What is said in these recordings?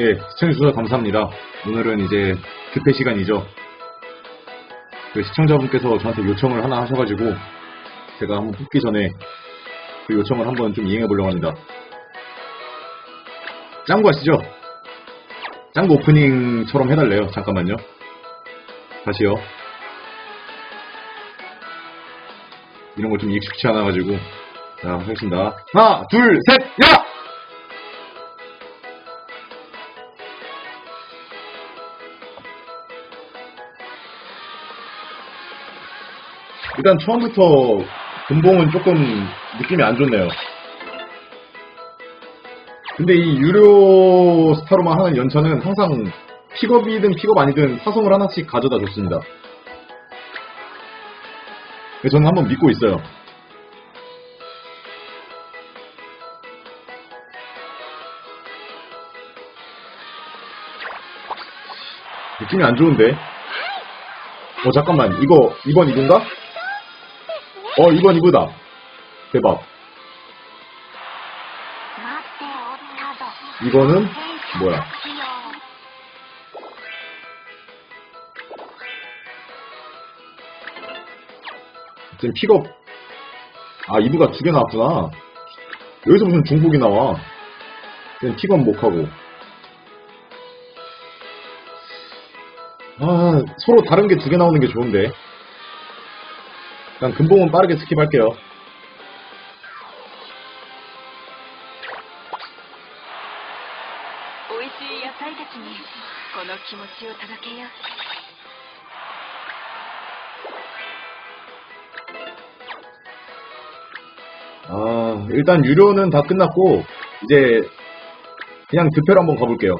예, 시청해주셔서 감사합니다. 오늘은 이제 급회 시간이죠. 그 시청자분께서 저한테 요청을 하나 하셔가지고 제가 한번 뽑기 전에 그 요청을 한번 좀 이행해 보려고 합니다. 짱구 아시죠? 짱구 오프닝처럼 해달래요. 잠깐만요. 다시요. 이런 거좀 익숙치 않아가지고. 자, 하겠습니다. 하나, 둘, 셋, 야! 일단 처음부터 금봉은 조금 느낌이 안 좋네요. 근데 이 유료 스타로만 하는 연차는 항상 픽업이든 픽업 아니든 사성을 하나씩 가져다 줬습니다. 저는 한번 믿고 있어요. 느낌이 안 좋은데? 어, 잠깐만. 이거, 이번 이건가? 어, 이번 이거다. 대박. 이거는 뭐야? 지금 픽업. 아, 이브가 두 개 나왔구나. 여기서 무슨 중복이 나와. 그냥 픽업 못하고. 아, 서로 다른 게 두 개 나오는 게 좋은데. 일단 금봉은 빠르게 스킵할게요. 아, 일단 유료는 다 끝났고 이제 그냥 득표로 한번 가볼게요.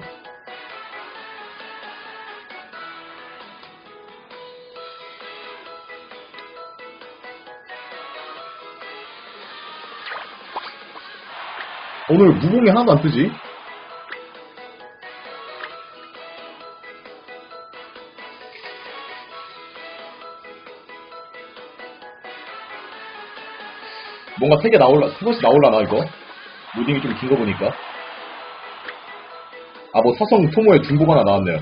오늘 무공이 하나도 안 뜨지? 뭔가 세 개 나올라, 세 번씩 나올라나, 이거? 로딩이 좀 긴 거 보니까. 아, 뭐, 사성 토모에 중복 하나 나왔네요.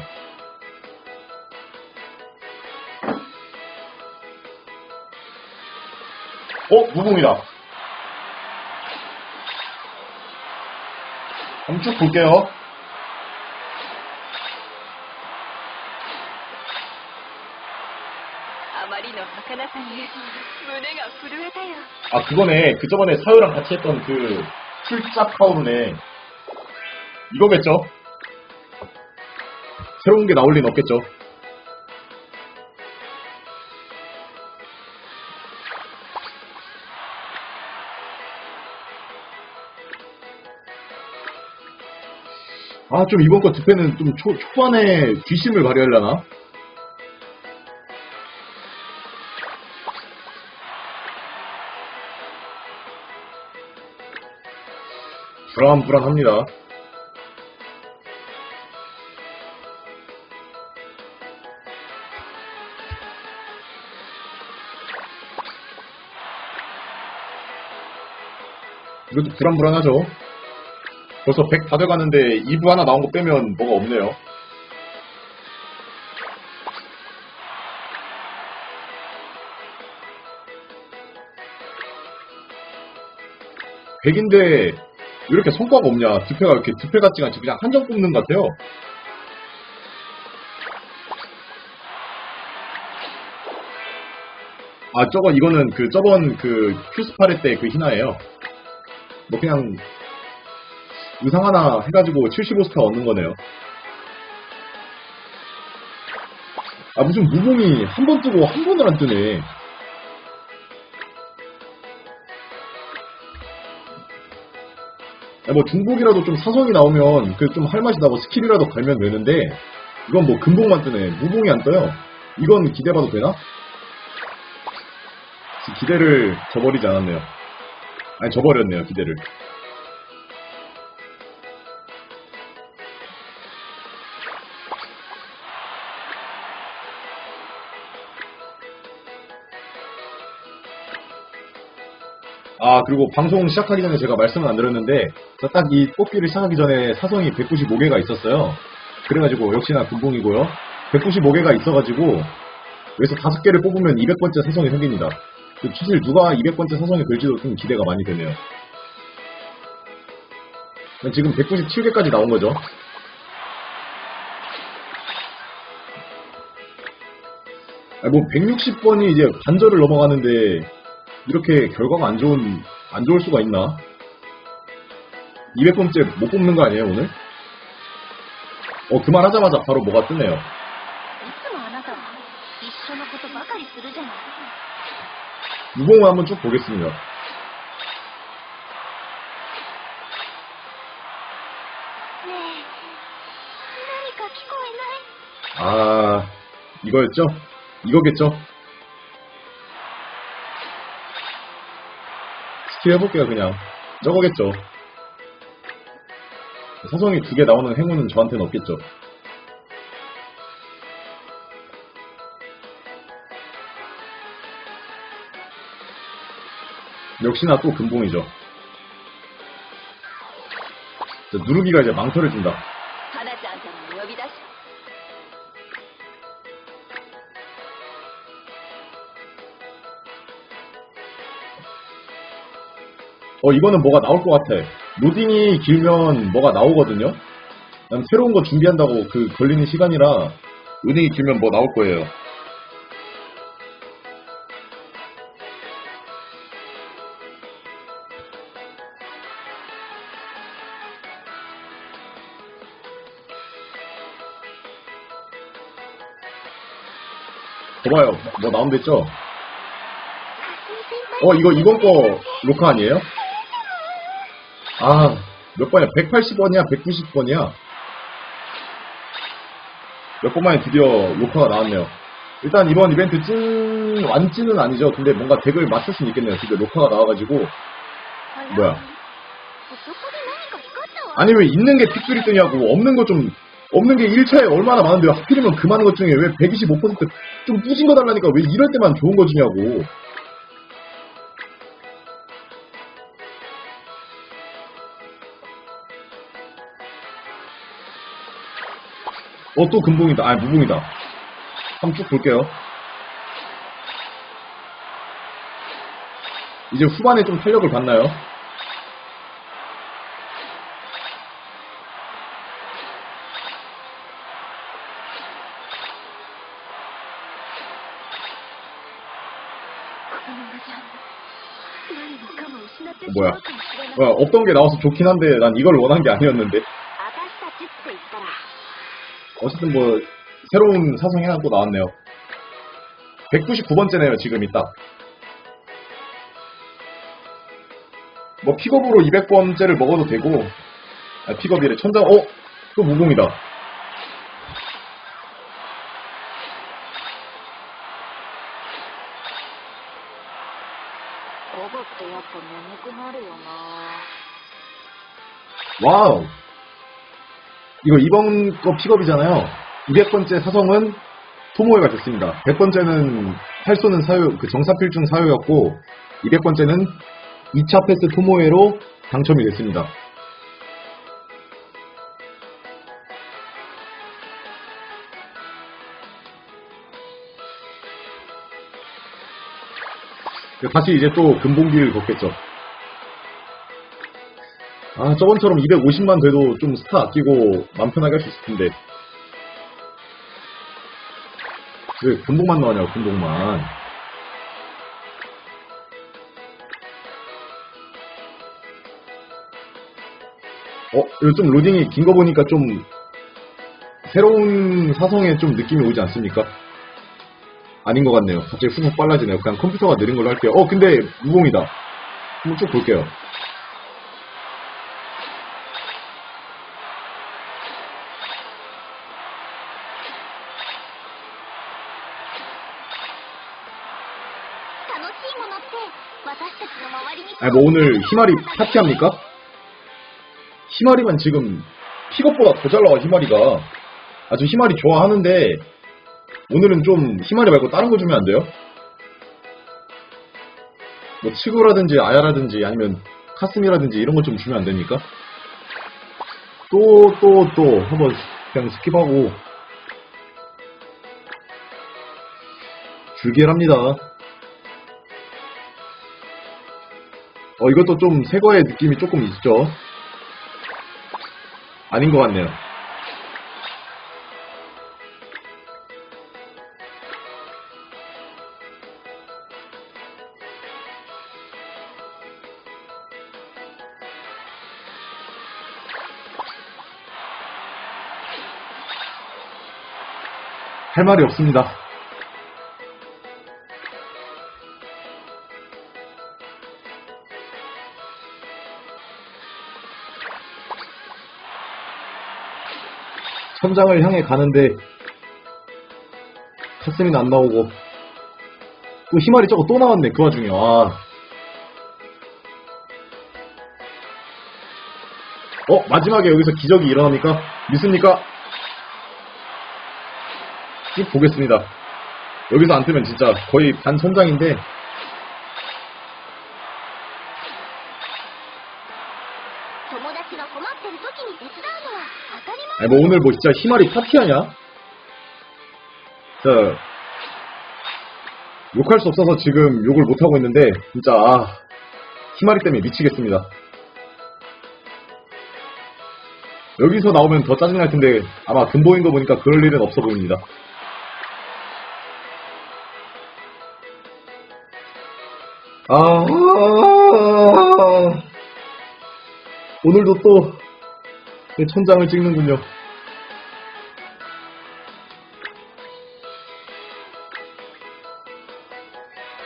어? 무봉이다. 좀 쭉 볼게요. 아 그거네 그 저번에 사유랑 같이 했던 그 출자 파오르네 이거겠죠? 새로운 게 나올 리는 없겠죠 아, 좀 이번 거 득표는 좀 초, 초반에 귀심을 발휘하려나? 불안불안합니다. 이것도 불안불안하죠. 벌써 100 다 돼가는데 2부 하나 나온 거 빼면 뭐가 없네요. 백인데 이렇게 성과가 없냐? 득표가 이렇게 득표 같지가 않지 그냥 한정 뽑는 것 같아요. 아 저거 이거는 그 저번 그 큐스파레 때 그 희나예요. 뭐 그냥 의상 하나 해가지고 75스타 얻는 거네요. 아 무슨 무봉이 한 번 뜨고 한 번을 안 뜨네. 야, 뭐 중복이라도 좀 사성이 나오면 그 좀 할 맛이 나고 스킬이라도 갈면 되는데 이건 뭐 금봉만 뜨네. 무봉이 안 떠요. 이건 기대봐도 되나? 기대를 저버리지 않았네요. 아니 저버렸네요 기대를. 아 아, 그리고 방송 시작하기 전에 제가 말씀을 안 드렸는데, 딱 이 뽑기를 시작하기 전에 사성이 195개가 있었어요. 그래가지고, 역시나 금봉이고요. 195개가 있어가지고, 여기서 5개를 뽑으면 200번째 사성이 생깁니다. 그 사실 누가 200번째 사성이 될지도 좀 기대가 많이 되네요. 지금 197개까지 나온 거죠. 아, 뭐 160번이 이제 관절을 넘어가는데 이렇게 결과가 안 좋은 안 좋을 수가 있나? 200번째 못 뽑는 거 아니에요 오늘? 어 그만하자마자 바로 뭐가 뜨네요. 무공을 한번 쭉 보겠습니다. 아 이거였죠? 이거겠죠? 해볼게요 그냥. 저거겠죠. 사성이 두 개 나오는 행운은 저한테는 없겠죠. 역시나 또 금봉이죠. 자, 누르기가 이제 망설여 준다 어, 이거는 뭐가 나올 것 같아. 로딩이 길면 뭐가 나오거든요? 난 새로운 거 준비한다고 그 걸리는 시간이라 로딩이 길면 뭐 나올 거예요. 봐봐요. 뭐 나온댔죠? 어, 이거 이번 거 로카 아니에요? 아, 몇 번이야? 180번이야? 190번이야? 몇 번 만에 드디어 로커가 나왔네요. 일단 이번 이벤트 찐, 완찐은 아니죠. 근데 뭔가 덱을 맞출 수는 있겠네요. 근데 로커가 나와가지고. 뭐야. 아니, 왜 있는 게 픽줄이 뜨냐고. 없는 거 좀, 없는 게 1차에 얼마나 많은데 하필이면 그 많은 것 중에 왜 125%좀 뿌진 거 달라니까 왜 이럴 때만 좋은 거지냐고. 어, 또 금붕이다. 아, 무붕이다. 한번 쭉 볼게요. 이제 후반에 좀 탄력을 받나요? 뭐야. 뭐야, 어, 없던 게 나와서 좋긴 한데 난 이걸 원한 게 아니었는데. 어쨌든 뭐 새로운 사성 해난 또 나왔네요. 199번째네요 지금 이따. 뭐 픽업으로 200번째를 먹어도 되고 아, 픽업이래 천장 어? 또 무공이다 와우 이거 이번 거 픽업이잖아요. 200번째 사성은 토모에가 됐습니다. 100번째는 활쏘는 사유 그 정사필중 사유였고 200번째는 2차 패스 토모에로 당첨이 됐습니다. 다시 이제 또 금봉길 걷겠죠 아, 저번처럼 250만 돼도 좀 스타 아끼고 맘 편하게 할 수 있을 텐데. 왜 금복만 나오냐고, 금복만. 어, 이거 좀 로딩이 긴 거 보니까 좀 새로운 사성에 좀 느낌이 오지 않습니까? 아닌 것 같네요. 갑자기 후속 빨라지네요. 그냥 컴퓨터가 느린 걸로 할게요. 어, 근데 무공이다. 한번 쭉 볼게요. 아니 뭐 오늘 희마리 파티합니까? 희마리만 지금 픽업보다 더 잘 나와 희마리가 아주 희마리 좋아하는데 오늘은 좀 희마리 말고 다른 거 주면 안 돼요? 뭐 치구라든지 아야라든지 아니면 카스미라든지 이런 것좀 주면 안 됩니까? 또 또 또 한번 그냥 스킵하고 줄기랍니다. 어 이것도 좀 새거의 느낌이 조금 있죠? 아닌 것 같네요. 할 말이 없습니다. 천장을 향해 가는데 카스미는 안 나오고 또 희말이 저거 또 나왔네 그 와중에 와. 어 마지막에 여기서 기적이 일어납니까? 믿습니까? 쭉 보겠습니다. 여기서 안 뜨면 진짜 거의 반 선장인데 아니 뭐 오늘 뭐 진짜 희말이 파티하냐? 자 욕할 수 없어서 지금 욕을 못 하고 있는데 진짜 아 희말이 때문에 미치겠습니다. 여기서 나오면 더 짜증날 텐데 아마 근보인 거 보니까 그럴 일은 없어 보입니다. 아 오늘도 또내 네, 천장을 찍는군요.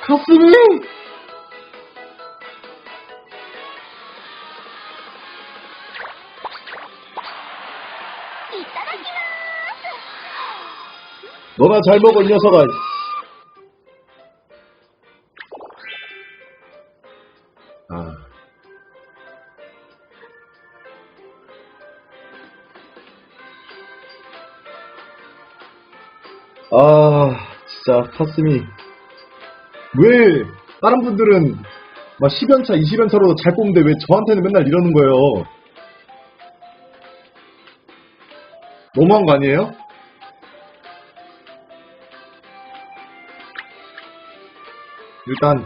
가슴이! 너나 잘 먹어, 이 녀석아. 아. 아, 진짜, 카스미. 왜, 다른 분들은, 막 10연차, 20연차로 잘 뽑는데 왜 저한테는 맨날 이러는 거예요? 너무한 거 아니에요? 일단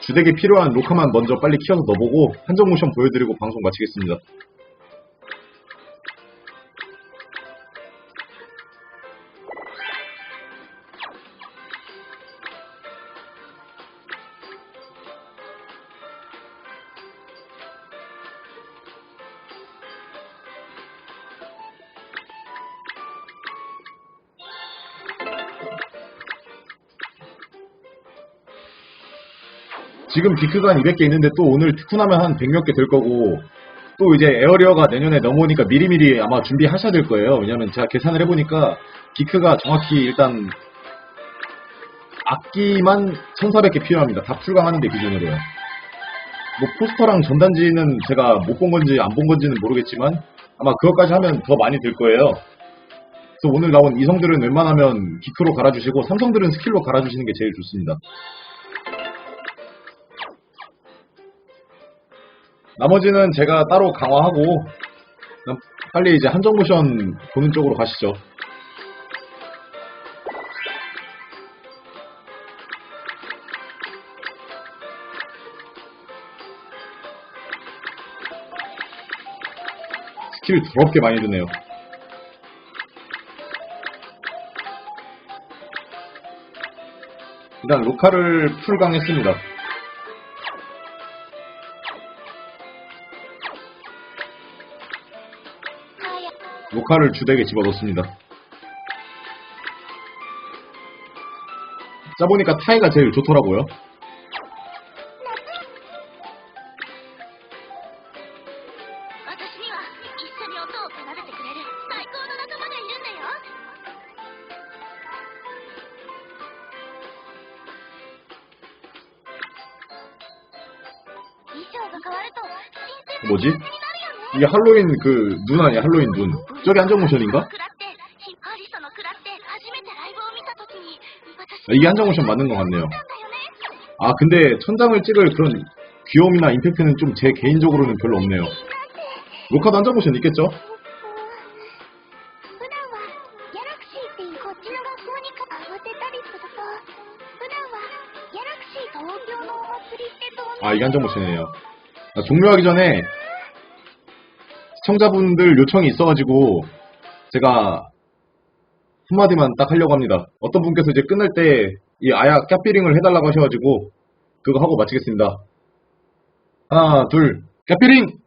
주덱에 필요한 로카만 먼저 빨리 키워서 넣어보고 한정 모션 보여드리고 방송 마치겠습니다. 지금 비크가 한 200개 있는데 또 오늘 특훈하면 한 100몇 개 될 거고 또 이제 에어리어가 내년에 넘어오니까 미리미리 아마 준비하셔야 될 거예요. 왜냐면 제가 계산을 해보니까 비크가 정확히 일단 악기만 1400개 필요합니다. 다 풀강하는데 기준으로요. 뭐 포스터랑 전단지는 제가 못 본 건지 안 본 건지는 모르겠지만 아마 그것까지 하면 더 많이 들 거예요. 그래서 오늘 나온 이성들은 웬만하면 기크로 갈아주시고 삼성들은 스킬로 갈아주시는 게 제일 좋습니다. 나머지는 제가 따로 강화하고 빨리 이제 한정 모션 보는 쪽으로 가시죠. 스킬 더럽게 많이 드네요. 일단 로카를 풀강했습니다. 역할을 주덱에 집어넣습니다. 짜보니까 타이가 제일 좋더라고요. 뭐지? 이게 할로윈 그 눈 아니야 할로윈 눈 저기 한정모션인가? 아, 이게 한정모션 맞는 것 같네요. 아 근데 천장을 찍을 그런 귀여움이나 임팩트는 좀 제 개인적으로는 별로 없네요. 로카도 한정모션 있겠죠? 아 이게 한정모션이에요. 아, 종료하기 전에 시청자분들 요청이 있어가지고 제가 한마디만 딱 하려고 합니다. 어떤 분께서 이제 끝날 때 이 아야 캡피링을 해달라고 하셔가지고 그거 하고 마치겠습니다. 하나, 둘, 캡피링!